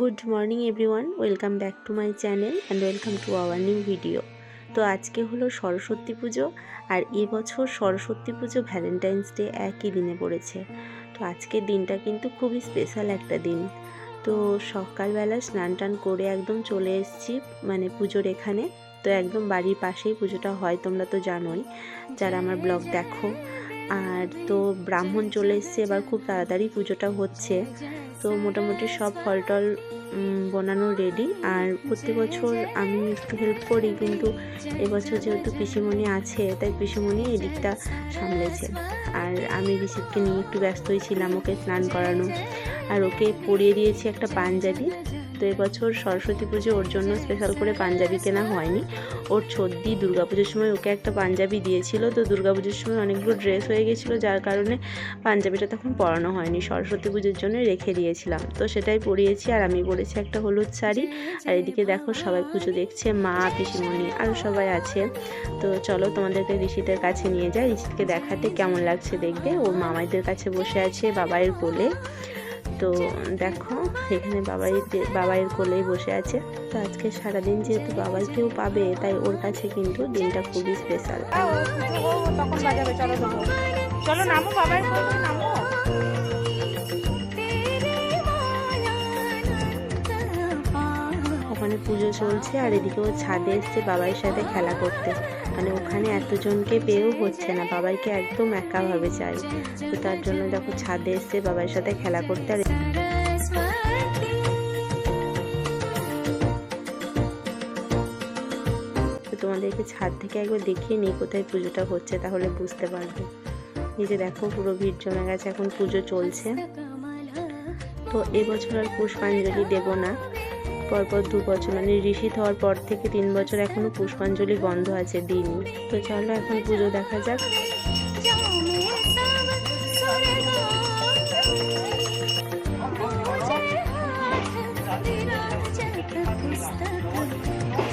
Good morning everyone, welcome back to my channel and welcome to our new video. তো আজকে হলো সরস্বতী পুজো আর এবছর সরস্বতী পুজো Valentine's day একই দিনে পড়েছে। তো আজকের দিনটা কিন্তু খুবই স্পেশাল একটা দিন। তো সকালবেলা স্নান টান করে একদম চলে এসেছি মানে পুজোর এখানে। তো একদম বাড়ির পাশেই পুজোটা হয়, তোমরা তো জানোই। যারা আমার ব্লগ দেখো আর তো ব্রাহ্মণ চলে এসছে, এবার খুব তাড়াতাড়ি পুজোটা হচ্ছে। তো মোটামুটি সব ফল টল বানানো রেডি আর প্রত্যেক বছর আমি একটু হেল্প করি, কিন্তু এবছর যেহেতু পিসিমণি আছে, তাই পিসিমণি এদিকটা সামলেছে। আর আমি ঋষিককে নিয়ে একটু ব্যস্তই ছিলাম, ওকে স্নান করানো। আর ওকে পরিয়ে দিয়েছি একটা পাঞ্জাবি। তো এবছর সরস্বতী পুজো ওর জন্য স্পেশাল করে পাঞ্জাবি কেনা হয়নি। ওর ছর্দি দুর্গাপুজোর সময় ওকে একটা পাঞ্জাবি দিয়েছিল। তো দুর্গাপুজোর সময় অনেকগুলো ড্রেস হয়ে গেছিল, যার কারণে পাঞ্জাবিটা তখন পরানো হয়নি। সরস্বতী পুজোর জন্য রেখে দিয়েছিলাম। তো সেটাই পরিয়েছি আর আমি পরেছি একটা হলুদ শাড়ি। আর এদিকে দেখো সবাই পুজো দেখছে, মা, পিসিমণি আরও সবাই আছে। তো চলো তোমাদেরকে ঋষিদের কাছে নিয়ে যাই। ঋষিকে দেখাতে কেমন লাগছে দেখবে। ওর মামাইদের কাছে বসে আছে বাবাইয়ের কোলে। তো দেখো এখানে বাবাই বাবাইয়ের কোলেই বসে আছে। তো আজকে সারাদিন যেহেতু বাবাইকেও পাবে তাই ওর কাছে কিন্তু দিনটা খুবই স্পেশাল বাজাবে চলো নামো নামো। ওখানে পুজো চলছে আর এদিকে ও ছাদে এসছে বাবাইয়ের সাথে খেলা করতে। মানে ওখানে এতজনকে পেয়েও হচ্ছে না, বাবাইকে একদম একাভাবে চাই। তো তার জন্য দেখো ছাদে এসছে বাবার সাথে খেলা করতে আর তোমাদেরকে ছাদ থেকে একবার দেখিয়ে নিই কোথায় পুজোটা হচ্ছে, তাহলে বুঝতে পারবে। যে দেখো পুরো ভিড় জমে গেছে, এখন পুজো চলছে। তো এবছর আর পুষ্পাঞ্জলি দেব না। পরপর দু বছর মানে ঋষিত হওয়ার পর থেকে তিন বছর এখনও পুষ্পাঞ্জলি বন্ধ আছে দিন তো চলো এখন পুজো দেখা যাক। जय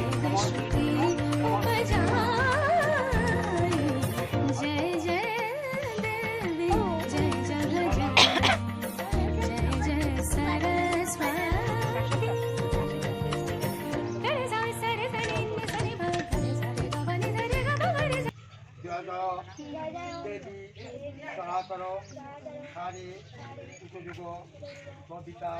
উপযোগ কবিতা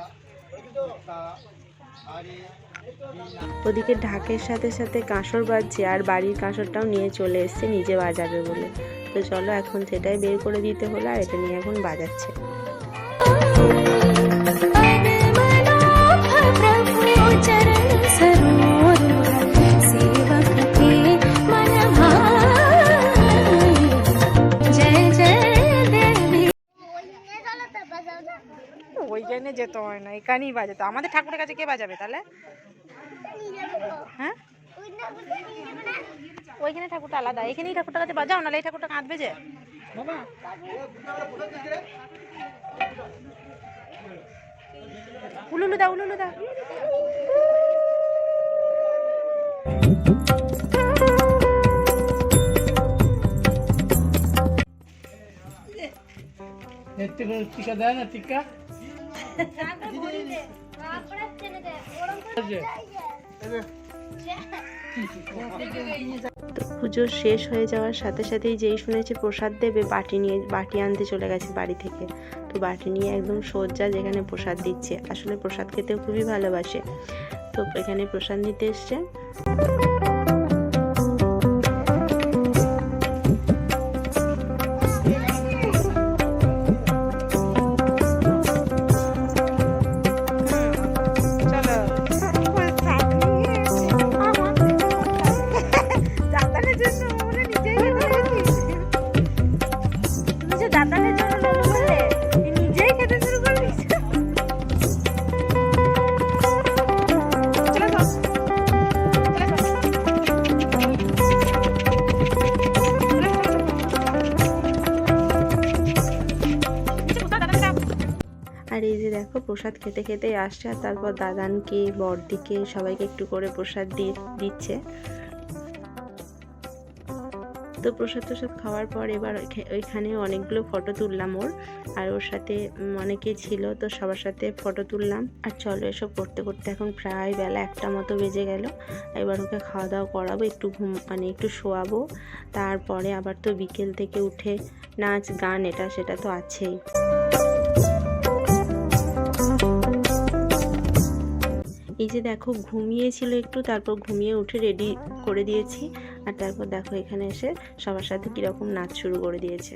ওদিকে ঢাকের সাথে সাথে কাঁসর বাজছে আর বাড়ির কাঁসরটাও নিয়ে চলে এসছে, নিজে বাজাবে বলে। তো চলো এখন সেটাই বের করে দিতে হলো আর এটা নিয়ে এখন বাজাচ্ছে। যেতে হয় না এখানেই বাজাতে আমাদের ঠাকুরের কাছে কে বাজাবে তাহলে? হ্যাঁ? ওইখানে ঠাকুরটা আলাদা। এখানেই ঠাকুরটার কাছে বাজাও নাহলে এই ঠাকুরটা কাঁদবে যে। উলুলু দা উলুলু দা টিকা দেয় না টিকা? তো পুজো শেষ হয়ে যাওয়ার সাথে সাথেই যেই শুনেছি প্রসাদ দেবে, বাটি নিয়ে, বাটি আনতে চলে গেছে বাড়ি থেকে। তো বাটি নিয়ে একদম সজ্জা যেখানে প্রসাদ দিচ্ছে। আসলে প্রসাদ খেতেও খুবই ভালোবাসে। তো এখানে প্রসাদ নিতে এসছে। প্রসাদ খেতে খেতে আসছে আর তারপর দাদানকে বড়দিকে সবাইকে একটু করে প্রসাদ দিয়ে দিচ্ছে। তো প্রসাদ প্রসাদ খাওয়ার পর এবার ওইখা- ওইখানে অনেকগুলো ফটো তুললাম ওর। আর ওর সাথে উম, অনেকেই ছিল তো সবার সাথে ফটো তুললাম। আর চলো এসব করতে করতে এখন প্রায় বেলা একটা মতো বেজে গেল। এবার ওকে খাওয়া দাওয়া করাবো একটু ঘুম মানে একটু শোয়াবো। তারপরে আবার তো বিকেল থেকে উঠে নাচ গান এটা সেটা তো আছেই। এই যে দেখো, ঘুমিয়েছিল একটু, তারপর ঘুমিয়ে উঠে রেডি করে দিয়েছি। আর তারপর দেখো, এখানে এসে সবার সাথে কীরকম নাচ শুরু করে দিয়েছে।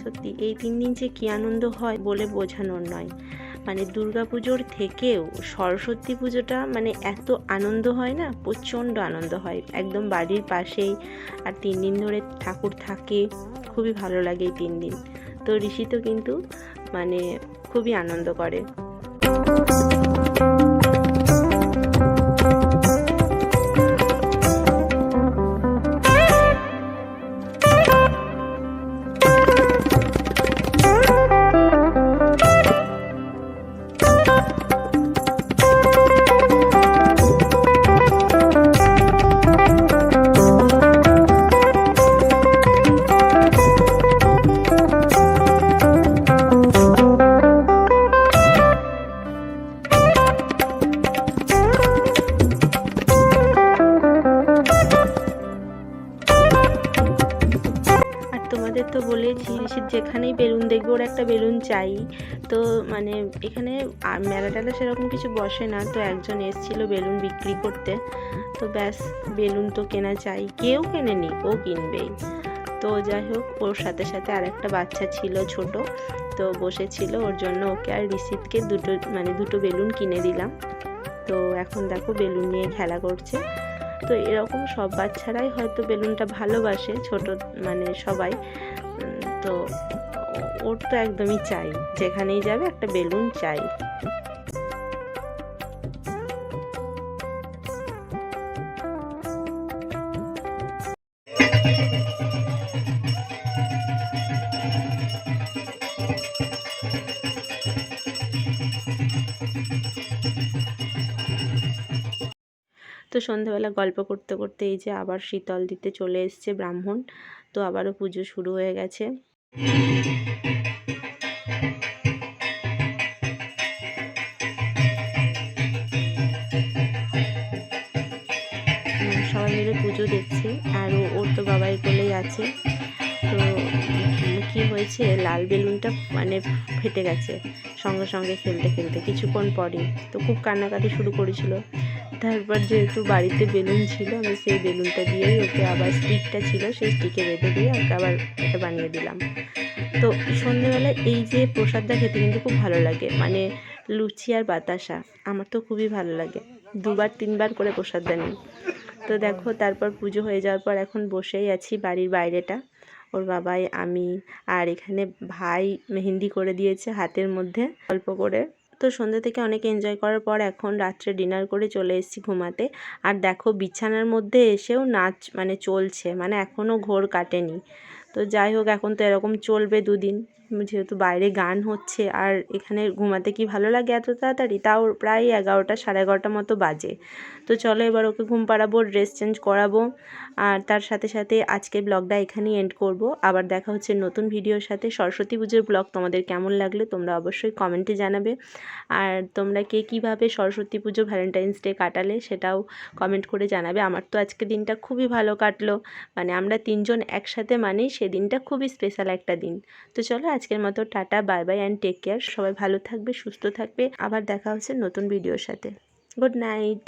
সত্যি, এই তিন দিন যে কী আনন্দ হয় বলে বোঝানোর নয়। মানে দুর্গাপুজোর থেকেও সরস্বতী পুজোটা মানে এত আনন্দ হয় না, প্রচণ্ড আনন্দ হয়। একদম বাড়ির পাশেই আর তিন দিন ধরে ঠাকুর থাকে, খুবই ভালো লাগে এই তিন দিন। তো ঋষি তো কিন্তু মানে খুবই আনন্দ করে। যেখানেই বেলুন দেখব, ওর একটা বেলুন চাই। তো মানে এখানে মেলা সেরকম কিছু বসে না, তো একজন এসেছিল বেলুন বিক্রি করতে। তো ব্যাস, বেলুন তো কেনা চাই। কেউ কেনেনি, ও কিনবেই। তো যাই হোক, ওর সাথে সাথে আর একটা বাচ্চা ছিল ছোট, তো বসেছিল। ওর জন্য ওকে আর ঋষিতকে দুটো মানে দুটো বেলুন কিনে দিলাম। তো এখন দেখো বেলুন নিয়ে খেলা করছে। তো এরকম সব বাচ্চারাই হয়তো বেলুনটা ভালোবাসে, ছোট মানে সবাই। তো ওর তো একদমই চাই। যেখানেই যাবে একটা বেলুন চাই। তো সন্ধ্যাবেলা গল্প করতে করতে এই যে আবার শীতল দিতে চলে এসছে ব্রাহ্মণ। তো আবারও পুজো শুরু হয়ে গেছে। সবাই মিলে পুজো দেখছে, আর ওর তো বাবাই কোলেই আছে। তো কি হয়েছে? লাল বেলুনটা মানে ফেটে গেছে সঙ্গে সঙ্গে খেলতে খেলতে, কিছুক্ষণ পরে তো খুব কান্নাকাটি শুরু করেছিল। তারপর যেহেতু বাড়িতে বেলুন ছিল, আমি সেই বেলুনটা দিয়েই ওকে আবার স্টিকটা ছিল, সেই স্টিকে বেঁধে দিয়ে ওকে আবার এটা বানিয়ে দিলাম। তো সন্ধেবেলায় এই যে প্রসাদটা খেতে কিন্তু খুব ভালো লাগে মানে লুচি আর বাতাসা, আমার তো খুবই ভালো লাগে। দুবার, তিনবার করে প্রসাদটা নিই। তো দেখো, তারপর পুজো হয়ে যাওয়ার পর এখন বসেই আছি বাড়ির বাইরেটা। ওর বাবাই, আমি আর এখানে ভাই মেহেন্দি করে দিয়েছে হাতের মধ্যে, অল্প করে। তো সন্ধ্যে থেকে অনেক এনজয় করার পর এখন রাত্রে ডিনার করে চলে এসেছি ঘুমাতে। আর দেখো বিছানার মধ্যে এসেও নাচ মানে চলছে মানে এখনও ঘোর কাটেনি। তো যাই হোক, এখন তো এরকম চলবে দুদিন। যেহেতু বাইরে গান হচ্ছে, আর এখানে ঘুমাতে কি ভালো লাগে এত তাড়াতাড়ি? তাও প্রায় এগারোটা, সাড়ে এগারোটা মতো বাজে। তো চলো এবার ওকে ঘুম পাড়াবো ড্রেস চেঞ্জ করাবো। আর তার সাথে সাথে আজকে ব্লগটা এখানেই এন্ড করব। আবার দেখা হচ্ছে নতুন ভিডিওর সাথে। সরস্বতী পুজোর ব্লগ তোমাদের কেমন লাগলে তোমরা অবশ্যই কমেন্টে জানাবে। আর তোমরা কে কীভাবে সরস্বতী পুজো ভ্যালেন্টাইন্স ডে কাটালে সেটাও কমেন্ট করে জানাবে। আমার তো আজকে দিনটা খুবই ভালো কাটলো। মানে আমরা তিনজন একসাথে মানেই সেদিনটা খুবই স্পেশাল একটা দিন। তো চলো আজকের মতো tata, bye bye and take care সবাই ভালো থাকবে, সুস্থ থাকবে। আবার দেখা হচ্ছে নতুন ভিডিওর সাথে। Good night